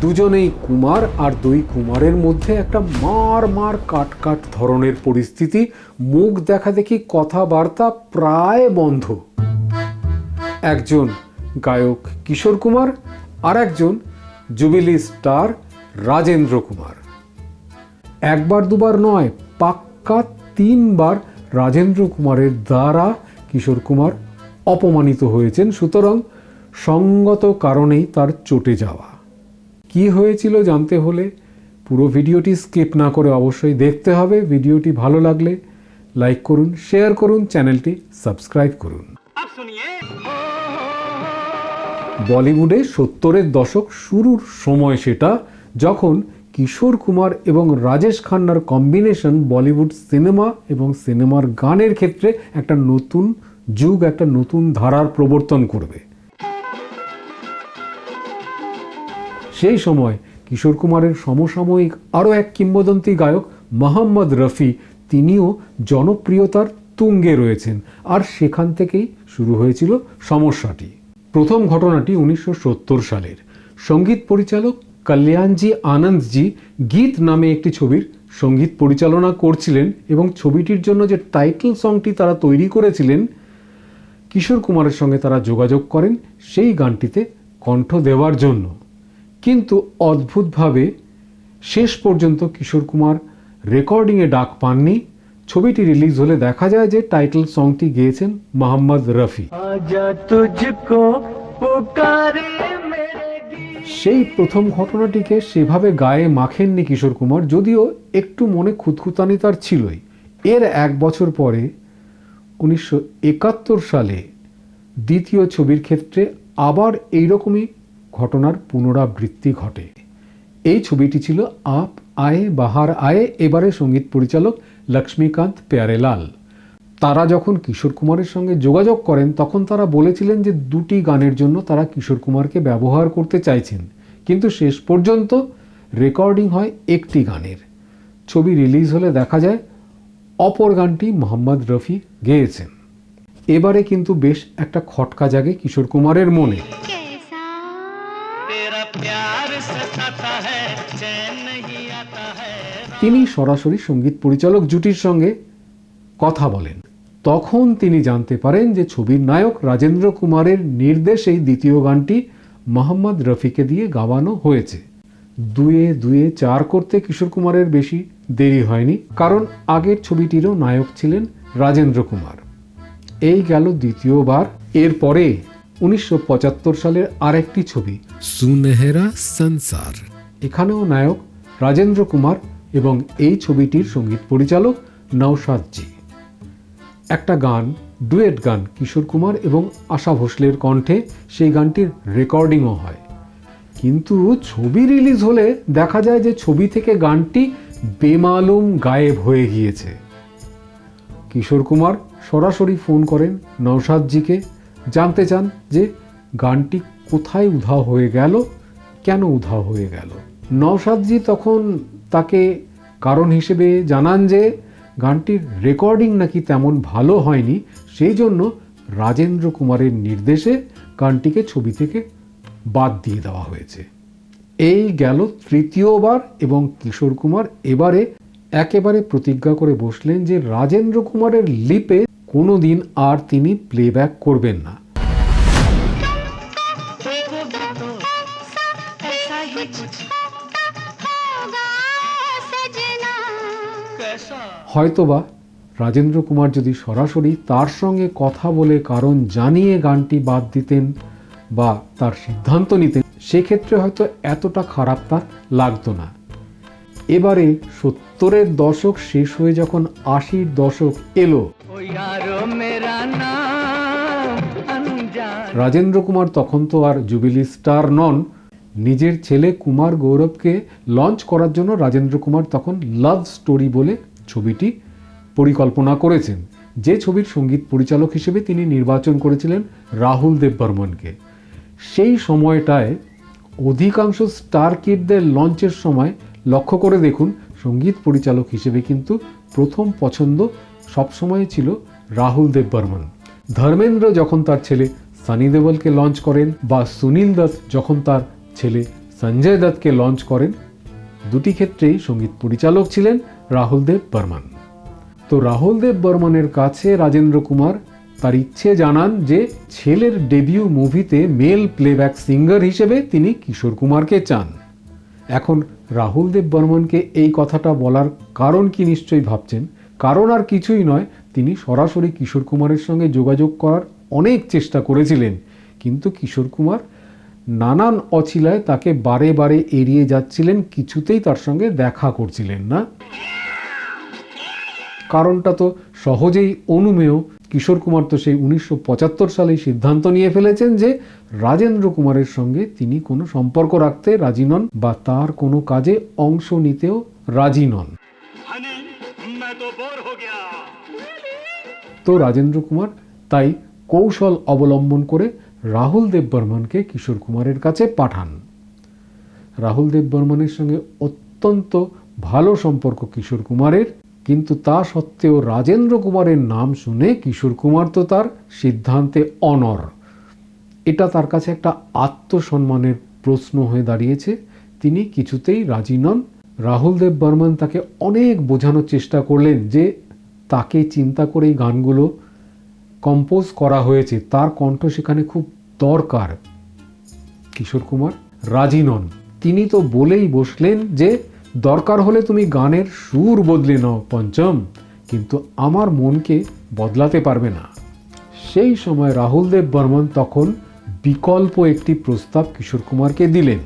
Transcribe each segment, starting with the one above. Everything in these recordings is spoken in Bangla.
দুজনেই কুমার আর দুই কুমারের মধ্যে একটা মার মার কাট কাট ধরনের পরিস্থিতি। মুখ দেখা দেখি কথাবার্তা প্রায় বন্ধ। একজন গায়ক কিশোর কুমার আর একজন জুবিলি স্টার রাজেন্দ্র কুমার। একবার দুবার নয়, পাক্কা তিনবার রাজেন্দ্র কুমারের দ্বারা কিশোর কুমার অপমানিত হয়েছেন। সুতরাং সঙ্গত কারণেই তার চটে যাওয়া। কি হয়েছিল জানতে হলে পুরো ভিডিওটি স্কিপ না করে অবশ্যই দেখতে হবে। ভিডিওটি ভালো লাগলে লাইক করুন শেয়ার করুন চ্যানেলটি সাবস্ক্রাইব করুন। বলিউডে সত্তরের দশক শুরুর সময় সেটা যখন কিশোর কুমার এবং রাজেশ খান্নার কম্বিনেশন বলিউড সিনেমা এবং সিনেমার গানের ক্ষেত্রে একটা নতুন যুগ একটা নতুন ধারার প্রবর্তন করবে। সেই সময় কিশোর কুমারের সমসাময়িক আরও এক কিংবদন্তি গায়ক মোহাম্মদ রফি, তিনিও জনপ্রিয়তার তুঙ্গে রয়েছেন। আর সেখান থেকেই শুরু হয়েছিল সমস্যাটি। প্রথম ঘটনাটি উনিশশো সত্তর সালের। সংগীত পরিচালক কল্যাণজি আনন্দজি গীত নামে একটি ছবির সংগীত পরিচালনা করছিলেন এবং ছবিটির জন্য যে টাইটেল সংটি তারা তৈরি করেছিলেন, কিশোর কুমারের সঙ্গে তারা যোগাযোগ করেন সেই গানটিতে কণ্ঠ দেওয়ার জন্য। কিন্তু অদ্ভুতভাবে শেষ পর্যন্ত কিশোর কুমার রেকর্ডিংয়ে ডাক পাননি। ছবিটি রিলিজ হলে দেখা যায় যে টাইটেল সংটি গেয়েছেন মোহাম্মদ রফি। সেই প্রথম ঘটনাটিকে সেভাবে গায়ে মাখেননি কিশোর কুমার যদিও একটু মনে খুতখুতানি তার ছিলই। এর এক বছর পরে উনিশশো একাত্তর সালে দ্বিতীয় ছবির ক্ষেত্রে আবার এইরকমই ঘটনার পুনরাবৃত্তি ঘটে। এই ছবিটি ছিল আপ আয়ে বাহার আয়ে, এবারে সংগীত পরিচালক লক্ষ্মীকান্ত প্যারেলাল। তারা যখন কিশোর কুমারের সঙ্গে যোগাযোগ করেন, তখন তারা বলেছিলেন যে দুটি গানের জন্য তারা কিশোর কুমারকে ব্যবহার করতে চাইছেন। কিন্তু শেষ পর্যন্ত রেকর্ডিং হয় একটি গানের। ছবি রিলিজ হলে দেখা যায়, অপর গানটি মোহাম্মদ রফি গেয়েছেন। এবারে কিন্তু বেশ একটা খটকা জাগে কিশোর কুমারের মনে। তিনি সরাসরি সংগীত পরিচালক জুটির সঙ্গে কথা বলেন। তখন তিনি জানতে পারেন যে ছবির নায়ক রাজেন্দ্র কুমারের নির্দেশেই দ্বিতীয় গানটি মোহাম্মদ রফিকে দিয়ে গাওয়ানো হয়েছে। দুয়ে দুয়ে চার করতে কিশোর কুমারের বেশি দেরি হয়নি, কারণ আগের ছবিটিরও নায়ক ছিলেন রাজেন্দ্র কুমার। এই গেল দ্বিতীয়বার। এরপরে উনিশশো পঁচাত্তর সালের আরেকটি ছবি। সুনেহেরা সংসার এখানেও নায়ক রাজেন্দ্র কুমার এবং এই ছবিটির সংগীত পরিচালক নৌসাদজি একটা গান ডুয়েট গান কিশোর কুমার এবং আশা ভোসলের কণ্ঠে সেই গানটির রেকর্ডিংও হয়। কিন্তু ছবি রিলিজ হলে দেখা যায় যে ছবি থেকে গানটি বেমালুম গায়েব হয়ে গিয়েছে। কিশোর কুমার সরাসরি ফোন করেন নৌসাদজিকে জানতে চান যে গানটি কোথায় উধাও হয়ে গেল, কেন উধাও হয়ে গেল? নৌসাদজি তখন তাকে কারণ হিসেবে জানান যে গানটির রেকর্ডিং নাকি তেমন ভালো হয়নি, সেই জন্য রাজেন্দ্র কুমারের নির্দেশে গানটিকে ছবি থেকে বাদ দিয়ে দেওয়া হয়েছে। এই গেল তৃতীয়বার এবং কিশোর কুমার এবারে একেবারে প্রতিজ্ঞা করে বসলেন যে রাজেন্দ্র কুমারের লিপে কোনো দিন আর তিনি প্লেব্যাক করবেন না। হয়তোবা রাজেন্দ্র কুমার যদি সরাসরি তার সঙ্গে কথা বলে কারণ জানিয়ে গানটি বাদ দিতেন বা তার সিদ্ধান্ত নিতেন, সেক্ষেত্রে হয়তো এতটা খারাপ তার লাগতো না। এবারে সত্তরের দশক শেষ হয়ে যখন আশির দশক এলো রাজেন্দ্র কুমার তখন তো আর জুবিলি স্টার নন। নিজের ছেলে কুমার গৌরবকে লঞ্চ করার জন্য রাজেন্দ্র কুমার তখন লাভ স্টোরি বলে ছবিটি পরিকল্পনা করেছেন। যে ছবির সংগীত পরিচালক হিসেবে তিনি নির্বাচন করেছিলেন রাহুল দেববর্মনকে। সেই সময়টায় অধিকাংশ স্টার কিডদের লঞ্চের সময় লক্ষ্য করে দেখুন, সংগীত পরিচালক হিসেবে কিন্তু প্রথম পছন্দ সবসময় ছিল রাহুল দেব বর্মন। ধর্মেন্দ্র যখন তার ছেলে সানি দেওয়ালকে লঞ্চ করেন বা সুনীল দত্ত যখন তার ছেলে সঞ্জয় দত্তকে লঞ্চ করেন, দুটি ক্ষেত্রেই সংগীত পরিচালক ছিলেন রাহুল দেব বর্মন। তো রাহুল দেব বর্মনের কাছে রাজেন্দ্র কুমার তার ইচ্ছে জানান যে ছেলের ডেবিউ মুভিতে মেল প্লেব্যাক সিঙ্গার হিসেবে তিনি কিশোর কুমারকে চান। এখন রাহুল দেব বর্মনকে এই কথাটা বলার কারণ কি নিশ্চয়ই ভাবছেন? কারণ আর কিছুই নয়, তিনি সরাসরি কিশোর কুমারের সঙ্গে যোগাযোগ করার অনেক চেষ্টা করেছিলেন। কিন্তু কিশোর কুমার নানান অছিলায় তাকে বারে বারে এড়িয়ে যাচ্ছিলেন, কিছুতেই তার সঙ্গে দেখা করছিলেন না। কারণটা তো সহজেই অনুমেয়। কিশোর কুমার তো সেই উনিশশো পঁচাত্তর সালেই সিদ্ধান্ত নিয়ে ফেলেছেন যে রাজেন্দ্র কুমারের সঙ্গে তিনি কোনো সম্পর্ক রাখতে রাজি নন বা তার কোনো কাজে অংশ নিতেও রাজি নন। तो बोर हो गया তো রাজেন্দ্র কুমার তাই কৌশল অবলম্বন করে রাহুল দেব বর্মনকে কিশোর কুমারের কাছে পাঠান রাহুল দেব বর্মনের সঙ্গে অত্যন্ত ভালো সম্পর্ক কিশোর কুমারের কিন্তু তা সত্ত্বেও রাজেন্দ্র কুমারের নাম শুনে কিশোর কুমার তো তার সিদ্ধান্তে অনর এটা তার কাছে একটা আত্মসম্মানের প্রশ্ন হয়ে দাঁড়িয়েছে তিনি কিছুতেই রাজি নন রাহুল দেব বর্মন তাকে অনেক বোঝানোর চেষ্টা করলেন যে তাকে চিন্তা করে এই গানগুলো কম্পোজ করা হয়েছে। তার কণ্ঠ সেখানে খুব দরকার। কিশোর কুমার, রাজি নন। তিনি তো বলেই বসলেন যে, দরকার হলে তুমি গানের সুর বদলে নাও পঞ্চম, কিন্তু আমার মনকে বদলাতে পারবে না। সেই সময় রাহুল দেব বর্মন তখন বিকল্প একটি প্রস্তাব কিশোর কুমারকে দিলেন।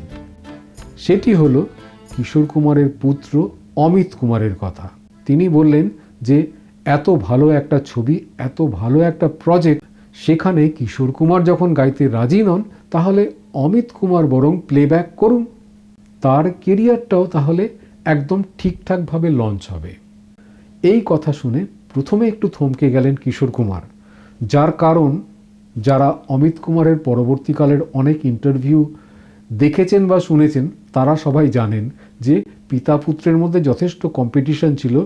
সেটি হলো কিশোর কুমারের পুত্র অমিত কুমারের কথা। তিনি বললেন যে, এত ভালো একটা ছবি, এত ভালো একটা প্রজেক্ট সেখানে কিশোর কুমার যখন গাইতে রাজি নন, তাহলে অমিত কুমার বরং প্লেব্যাক করুন। তার কেরিয়ারটাও তাহলে একদম ঠিকঠাকভাবে লঞ্চ হবে। এই কথা শুনে প্রথমে একটু থমকে গেলেন কিশোর কুমার। যার কারণ, যারা অমিত কুমারের পরবর্তীকালের অনেক ইন্টারভিউ দেখেছেন বা শুনেছেন, তারা সবাই জানেন যে পিতা পুত্রের মধ্যে যথেষ্ট কম্পিটিশন ছিল।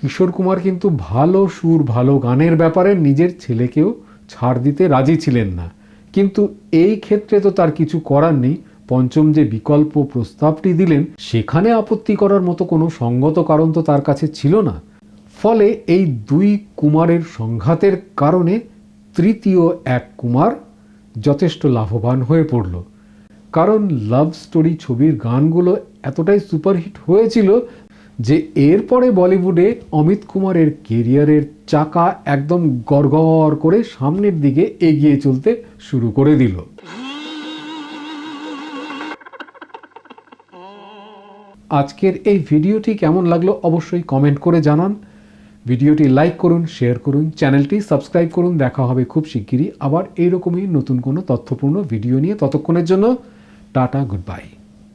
কিশোর কুমার কিন্তু ভালো সুর, ভালো গানের ব্যাপারে নিজের ছেলেকেও ছাড় দিতে রাজি ছিলেন না। কিন্তু এই ক্ষেত্রে তো তার কিছু করার নেই। পঞ্চম যে বিকল্প প্রস্তাবটি দিলেন, সেখানে আপত্তি করার মতো কোনো সঙ্গত কারণ তো তার কাছে ছিল না। ফলে এই দুই কুমারের সংঘাতের কারণে তৃতীয় এক কুমার যথেষ্ট লাভবান হয়ে পড়ল। কারণ লাভ স্টোরি ছবির গানগুলো এতটাই সুপারহিট হয়েছিল যে এরপরে বলিউডে অমিত কুমারের কেরিয়ারের চাকা একদম গড়গড় করে সামনের দিকে এগিয়ে চলতে শুরু করে দিল। আজকের এই ভিডিওটি কেমন লাগল অবশ্যই কমেন্ট করে জানান। ভিডিওটি লাইক করুন শেয়ার করুন, চ্যানেলটি সাবস্ক্রাইব করুন। দেখা হবে খুব শিগগিরই আবার এইরকমই নতুন কোনো তথ্যপূর্ণ ভিডিও নিয়ে ততক্ষণের জন্য। Tata, goodbye.